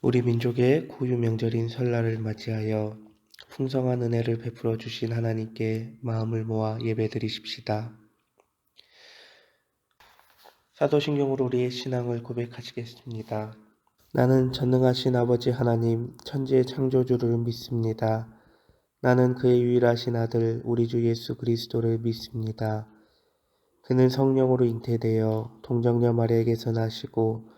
우리 민족의 고유 명절인 설날을 맞이하여 풍성한 은혜를 베풀어 주신 하나님께 마음을 모아 예배드리십시다. 사도신경으로 우리의 신앙을 고백하시겠습니다. 나는 전능하신 아버지 하나님, 천지의 창조주를 믿습니다. 나는 그의 유일하신 아들, 우리 주 예수 그리스도를 믿습니다. 그는 성령으로 잉태되어 동정녀 마리에게서 나시고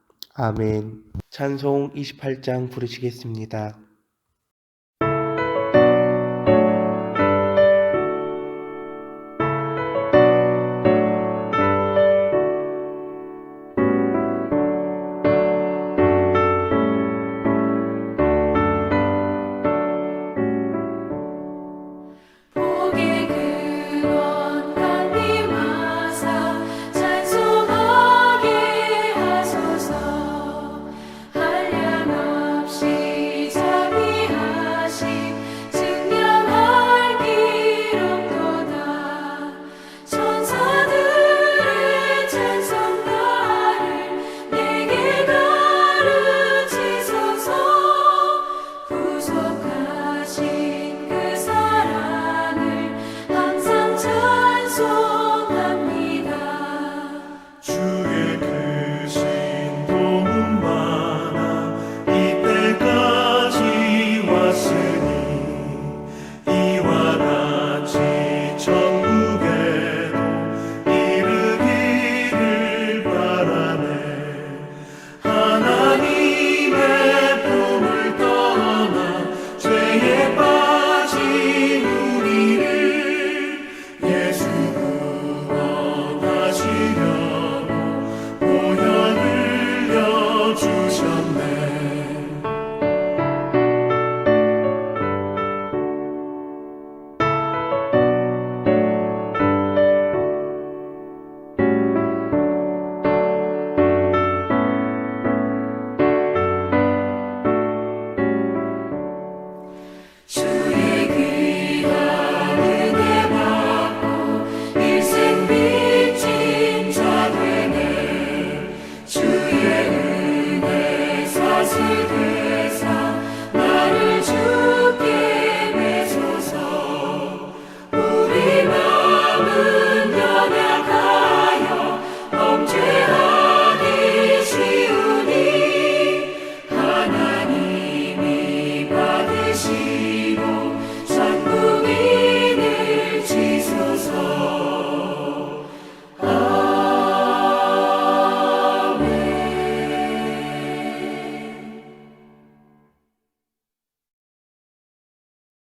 아멘. 찬송 28장 부르시겠습니다.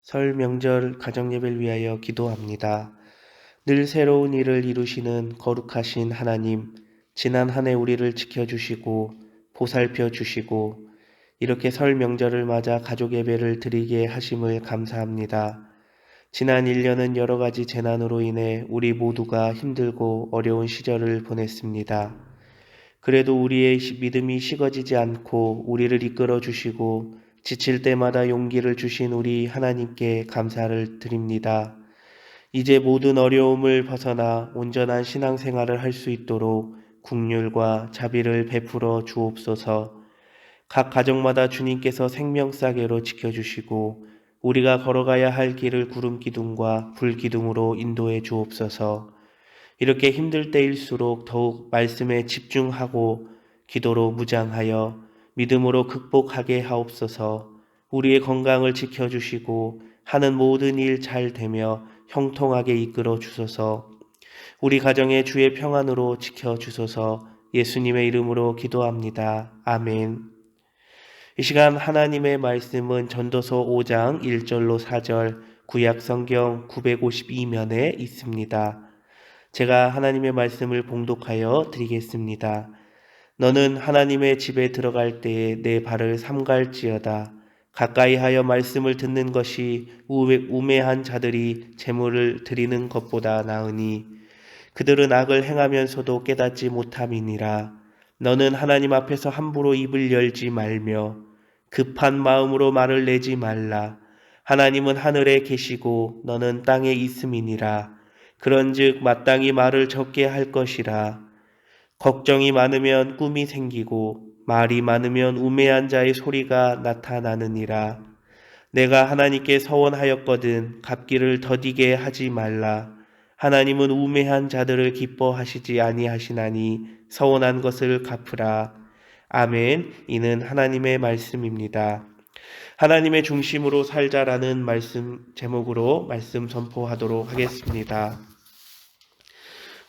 설 명절 가정예배를 위하여 기도합니다. 늘 새로운 일을 이루시는 거룩하신 하나님, 지난 한 해 우리를 지켜주시고 보살펴 주시고 이렇게 설 명절을 맞아 가족 예배를 드리게 하심을 감사합니다. 지난 1년은 여러 가지 재난으로 인해 우리 모두가 힘들고 어려운 시절을 보냈습니다. 그래도 우리의 시- 믿음이 식어지지 않고 우리를 이끌어 주시고 지칠 때마다 용기를 주신 우리 하나님께 감사를 드립니다. 이제 모든 어려움을 벗어나 온전한 신앙생활을 할 수 있도록 국률과 자비를 베풀어 주옵소서. 각 가정마다 주님께서 생명싸개로 지켜주시고 우리가 걸어가야 할 길을 구름 기둥과 불 기둥으로 인도해 주옵소서. 이렇게 힘들 때일수록 더욱 말씀에 집중하고 기도로 무장하여 믿음으로 극복하게 하옵소서. 우리의 건강을 지켜주시고 하는 모든 일 잘 되며 형통하게 이끌어 주소서. 우리 가정의 주의 평안으로 지켜 주소서. 예수님의 이름으로 기도합니다. 아멘. 이 시간 하나님의 말씀은 전도서 5장 1절로 4절 구약 성경 952면에 있습니다. 제가 하나님의 말씀을 봉독하여 드리겠습니다. 너는 하나님의 집에 들어갈 때에 내 발을 삼갈지어다. 가까이 하여 말씀을 듣는 것이 우매- 우매한 자들이 재물을 드리는 것보다 나으니 그들은 악을 행하면서도 깨닫지 못함이니라. 너는 하나님 앞에서 함부로 입을 열지 말며 급한 마음으로 말을 내지 말라. 하나님은 하늘에 계시고 너는 땅에 있음이니라. 그런즉 마땅히 말을 적게 할 것이라. 걱정이 많으면 꿈이 생기고 말이 많으면 우매한 자의 소리가 나타나느니라. 내가 하나님께 서원하였거든 갚기를 더디게 하지 말라. 하나님은 우매한 자들을 기뻐하시지 아니하시나니 서원한 것을 갚으라. 아멘. 이는 하나님의 말씀입니다. 하나님의 중심으로 살자라는 말씀 제목으로 말씀 선포하도록 하겠습니다.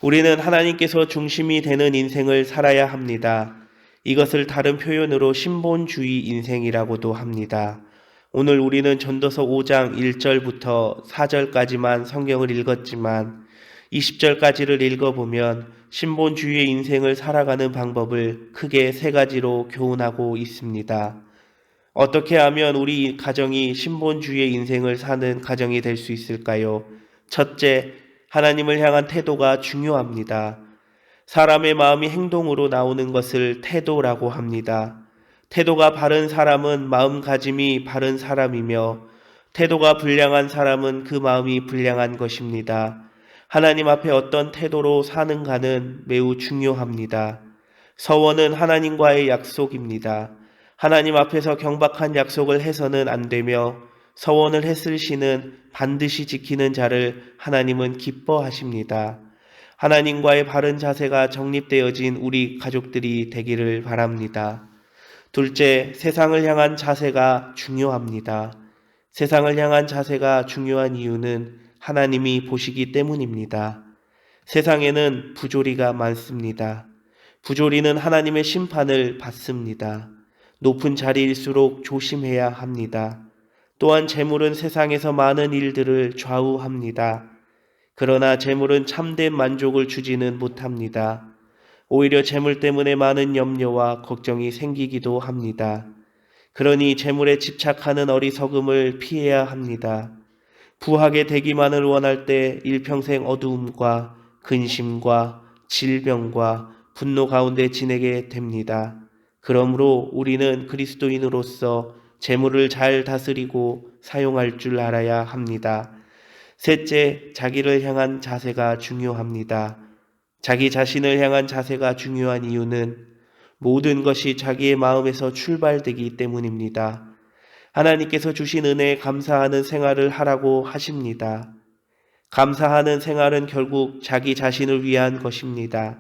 우리는 하나님께서 중심이 되는 인생을 살아야 합니다. 이것을 다른 표현으로 신본주의 인생이라고도 합니다. 오늘 우리는 전도서 5장 1절부터 4절까지만 성경을 읽었지만 20절까지를 읽어보면 신본주의의 인생을 살아가는 방법을 크게 세 가지로 교훈하고 있습니다. 어떻게 하면 우리 가정이 신본주의의 인생을 사는 가정이 될 수 있을까요? 첫째, 하나님을 향한 태도가 중요합니다. 사람의 마음이 행동으로 나오는 것을 태도라고 합니다. 태도가 바른 사람은 마음가짐이 바른 사람이며 태도가 불량한 사람은 그 마음이 불량한 것입니다. 하나님 앞에 어떤 태도로 사는가는 매우 중요합니다. 서원은 하나님과의 약속입니다. 하나님 앞에서 경박한 약속을 해서는 안 되며 서원을 했을 시는 반드시 지키는 자를 하나님은 기뻐하십니다. 하나님과의 바른 자세가 정립되어진 우리 가족들이 되기를 바랍니다. 둘째, 세상을 향한 자세가 중요합니다. 세상을 향한 자세가 중요한 이유는 하나님이 보시기 때문입니다. 세상에는 부조리가 많습니다. 부조리는 하나님의 심판을 받습니다. 높은 자리일수록 조심해야 합니다. 또한 재물은 세상에서 많은 일들을 좌우합니다. 그러나 재물은 참된 만족을 주지는 못합니다. 오히려 재물 때문에 많은 염려와 걱정이 생기기도 합니다. 그러니 재물에 집착하는 어리석음을 피해야 합니다. 부하게 되기만을 원할 때 일평생 어두움과 근심과 질병과 분노 가운데 지내게 됩니다. 그러므로 우리는 그리스도인으로서 재물을 잘 다스리고 사용할 줄 알아야 합니다. 셋째, 자기를 향한 자세가 중요합니다. 자기 자신을 향한 자세가 중요한 이유는 모든 것이 자기의 마음에서 출발되기 때문입니다. 하나님께서 주신 은혜에 감사하는 생활을 하라고 하십니다. 감사하는 생활은 결국 자기 자신을 위한 것입니다.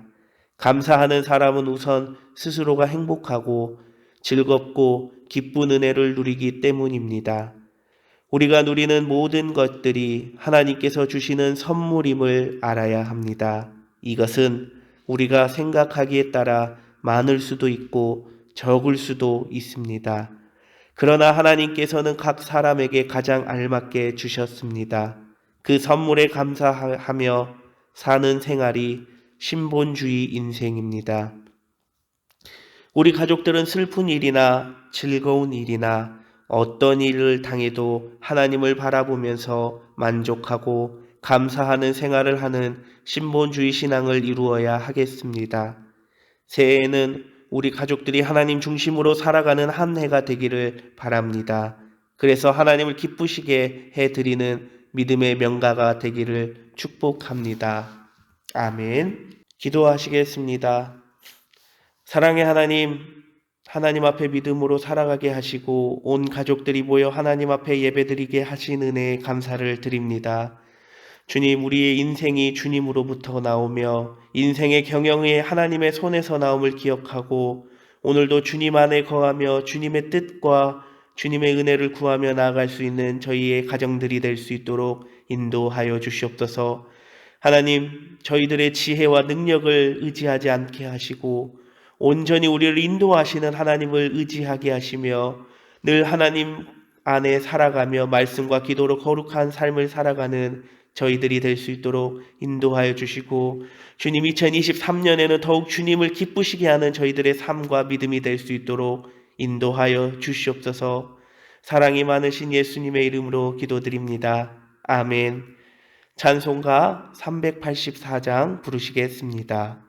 감사하는 사람은 우선 스스로가 행복하고 즐겁고 기쁜 은혜를 누리기 때문입니다. 우리가 누리는 모든 것들이 하나님께서 주시는 선물임을 알아야 합니다. 이것은 우리가 생각하기에 따라 많을 수도 있고 적을 수도 있습니다. 그러나 하나님께서는 각 사람에게 가장 알맞게 주셨습니다. 그 선물에 감사하며 사는 생활이 신본주의 인생입니다. 우리 가족들은 슬픈 일이나 즐거운 일이나 어떤 일을 당해도 하나님을 바라보면서 만족하고 감사하는 생활을 하는 신본주의 신앙을 이루어야 하겠습니다. 새해에는 우리 가족들이 하나님 중심으로 살아가는 한 해가 되기를 바랍니다. 그래서 하나님을 기쁘시게 해 드리는 믿음의 명가가 되기를 축복합니다. 아멘. 기도하시겠습니다. 사랑의 하나님, 하나님 앞에 믿음으로 살아가게 하시고 온 가족들이 모여 하나님 앞에 예배드리게 하신 은혜에 감사를 드립니다. 주님, 우리의 인생이 주님으로부터 나오며 인생의 경영이 하나님의 손에서 나옴을 기억하고 오늘도 주님 안에 거하며 주님의 뜻과 주님의 은혜를 구하며 나아갈 수 있는 저희의 가정들이 될 수 있도록 인도하여 주시옵소서. 하나님, 저희들의 지혜와 능력을 의지하지 않게 하시고 온전히 우리를 인도하시는 하나님을 의지하게 하시며 늘 하나님 안에 살아가며 말씀과 기도로 거룩한 삶을 살아가는 저희들이 될 수 있도록 인도하여 주시고 주님 2023년에는 더욱 주님을 기쁘시게 하는 저희들의 삶과 믿음이 될 수 있도록 인도하여 주시옵소서 사랑이 많으신 예수님의 이름으로 기도드립니다. 아멘. 찬송가 384장 부르시겠습니다.